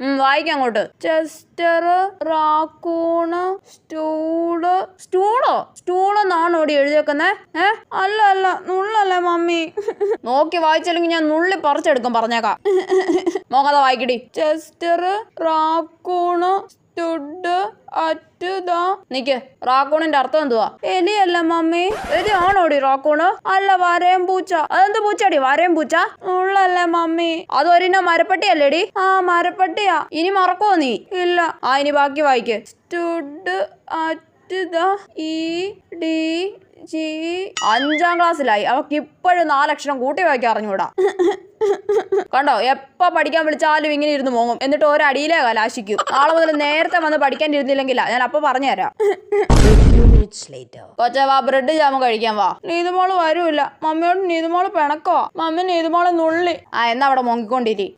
വായിക്കാം അങ്ങോട്ട്. Chester റാക്കൂണ് stool. സ്റ്റൂളോ? സ്റ്റൂളെന്നാണ് ഓടി എഴുതിയേക്കുന്നേ? ഏ? അല്ല അല്ല നുള്ളല്ലേ മമ്മി. നോക്കി വായിച്ചില്ലെങ്കിൽ ഞാൻ നുള്ളി പറിച്ചെടുക്കും പറഞ്ഞേക്കാം. നോക്കാതെ വായിക്കടി ചെസ്റ്റർ റാക്കൂണ് സ്റ്റുഡ് റാക്കൂണിന്റെ അർത്ഥം എന്തുവാ? എലിയല്ല മമ്മി. എലിയാണോടി റാക്കൂണ് അല്ല വരയം പൂച്ച. അതെന്ത് പൂച്ചടി വരയം പൂച്ച? ഉള്ളല്ലേ മമ്മി. അത് ഒരിന മരപ്പട്ടിയല്ലേടി? ആ മരപ്പട്ടിയാ. ഇനി മറക്കോ നീ? ഇല്ല. ആ ഇനി ബാക്കി വായിക്ക്. ഇ ഡി ജി അഞ്ചാം ക്ലാസ്സിലായി അവക്ക് ഇപ്പോഴും നാലക്ഷരം കൂട്ടി വായിക്കാൻ അറിഞ്ഞൂടാ. കണ്ടോ? എപ്പോ പഠിക്കാൻ വിളിച്ചാലും ഇങ്ങനെ ഇരുന്ന് മോങ്ങും. എന്നിട്ട് ഒരടിയിലേ കലാശിക്കും. നാളെ മുതൽ നേരത്തെ വന്ന് പഠിക്കാൻ ഇരുന്നില്ലെങ്കിലാ. ഞാൻ അപ്പൊ പറഞ്ഞുതരാം. കൊച്ചവാ ബ്രെഡ് ജാമ കഴിക്കാൻ വാ. നീതുമോൾ വരൂല്ല. മമ്മിയോട് നീതുമോൾ പിണക്കോ. മമ്മി നീതുമോൾ നുള്ളി. ആ എന്നാ അവിടെ മോങ്ങിക്കൊണ്ടിരി.